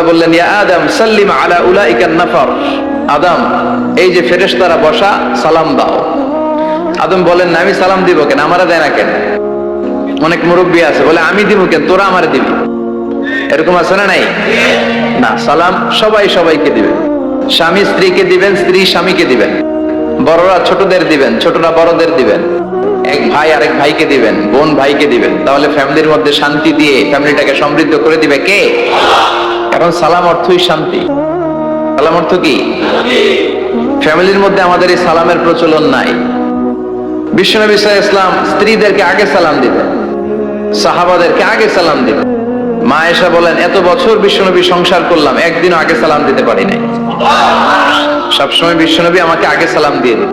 আল্লাহ বললেন, ইয়া আদম, সাল্লিম আলা উলাইকান নাফর। আদম, এই যে ফেরেশতারা বসা, সালাম দাও। আদম বলেন আমি সালাম দিব কেন? আমারা দেয় না কেন? অনেক মুরব্বী আছে, বলে, আমি দিব কেন? তোরা আমারে দিবি। এরকম আছে না নাই? না, সালাম সবাই সবাইকে দিবেন স্বামী স্ত্রীকে দিবেন, স্ত্রী স্বামীকে দিবেন। বড়রা ছোটদের দিবেন, ছোটরা বড়দের দিবেন। এক ভাই আরেক ভাইকে দিবেন, বোন ভাইকে দিবেন। তাহলে ফ্যামিলির মধ্যে শান্তি দিয়ে ফ্যামিলিটাকে সমৃদ্ধ করে দিবে কে? এখন সালাম অর্থই শান্তি। সালাম অর্থ কি? ফ্যামিলির মধ্যে আমাদের এই সালামের প্রচলন নাই। বিশ্বনবী ইসলাম স্ত্রীদেরকে আগে সালাম দিতেন। সাহাবাদেরকে আগে সালাম দিতেন। মা এসা বলেন, এত বছর বিশ্বনবী সংসার করলাম, একদিনও আগে সালাম দিতে পারি নাই। সবসময় বিশ্বনবী আমাকে আগে সালাম দিয়ে দিত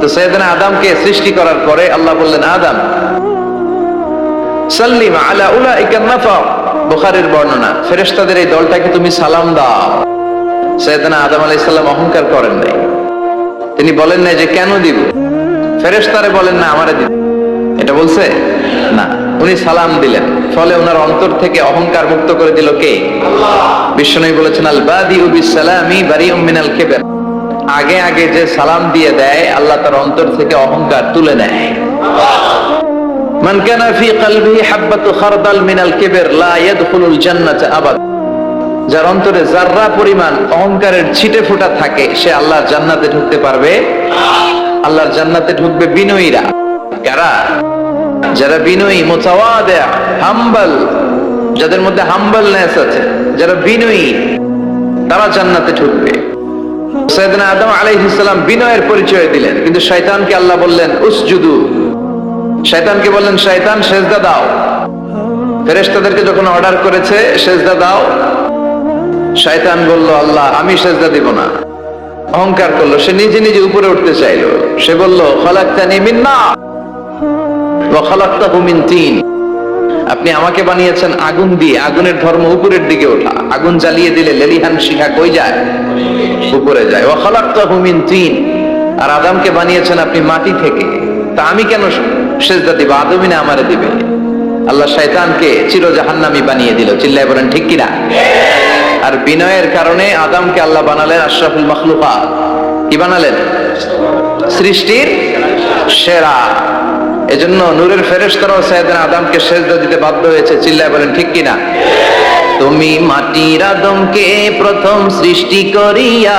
তো সৈয়দনা আদামকে সৃষ্টি করার পরে আল্লাহ বললেন, আদম, সাল্লিম আলা উলাইকা নাফর বুখারীর বর্ণনা ফেরেশতাদের এই দলটাকে তুমি সালাম দাও। সৈয়দনা আদম আলাইহিস সালাম অহংকার করেন নাই। তিনি বলেন নাই যে কেন দিব? ফেরেশতারে বলেন না আমারে দিব। এটা বলছে? না উনি সালাম দিলেন। ফলে ওনার অন্তর থেকে অহংকার মুক্ত করে দিল কে? বিশ্বনবী বলেছেন আল বাদি উবিস সালামি বারিউম মিনাল কিবর। আগে আগে যে সালাম দিয়ে দেয় আল্লাহ তার অন্তর থেকে অহংকার তুলে নেয়। মান কানা ফি আবাদ। যার অন্তরে পরিমাণ অহংকারের ছিটে থাকে, সে আল্লাহর জান্নাতে ঢুকতে পারবে। আল্লাহর জান্নাতে ঢুকবে বিনয়ীরা। কারা? যারা বিনয়ী হাম্বল, যাদের মধ্যে হাম্বলনেস আছে, যারা বিনয়ী, তারা জান্নাতে ঢুকবে। সৈয়দনা আদম আলাইহিস সালাম বিনয়ের পরিচয় দিলেন, কিন্তু শয়তানকে আল্লাহ বললেন, উসজুদু। শয়তানকে বললেন, শয়তান, সেজদা দাও। ফেরেশতাদেরকে যখন অর্ডার করেছে, সেজদা দাও। শয়তান বলল, আল্লাহ, আমি সেজদা দিব না। অহংকার করল, সে নিজে নিজে উপরে উঠতে চাইলো। সে বলল আপনি আমাকে বানিয়েছেন আগুন দিয়ে, আগুনের ধর্ম উপরের দিকে ওঠা। আগুন জ্বালিয়ে দিলে লেলিহান শিখা কই যায়? উপরে যায়। ওয়া খালাক্তাহু মিন তিন। আর আদামকে বানিয়েছেন আপনি মাটি থেকে। তা আমি কেন সেজদা দিব আদমই না আমারে দিবে। আল্লাহ শয়তানকে চির জাহান্নামী বানিয়ে দিল। চিল্লায় বলেন, ঠিক কিনা? আর বিনয়ের কারণে আদমকে আল্লাহ বানালেন আশরাফুল মখলুকা। কি বানালেন? সৃষ্টির সেরা। এজন্য নূরের ফেরেশতারাও সাইয়েদনা আদমকে সেজদা দিতে বাধ্য হয়েছে। চিল্লায় বলেন, ঠিক কিনা? তুমি মাটির আদমকে প্রথম সৃষ্টি করিয়া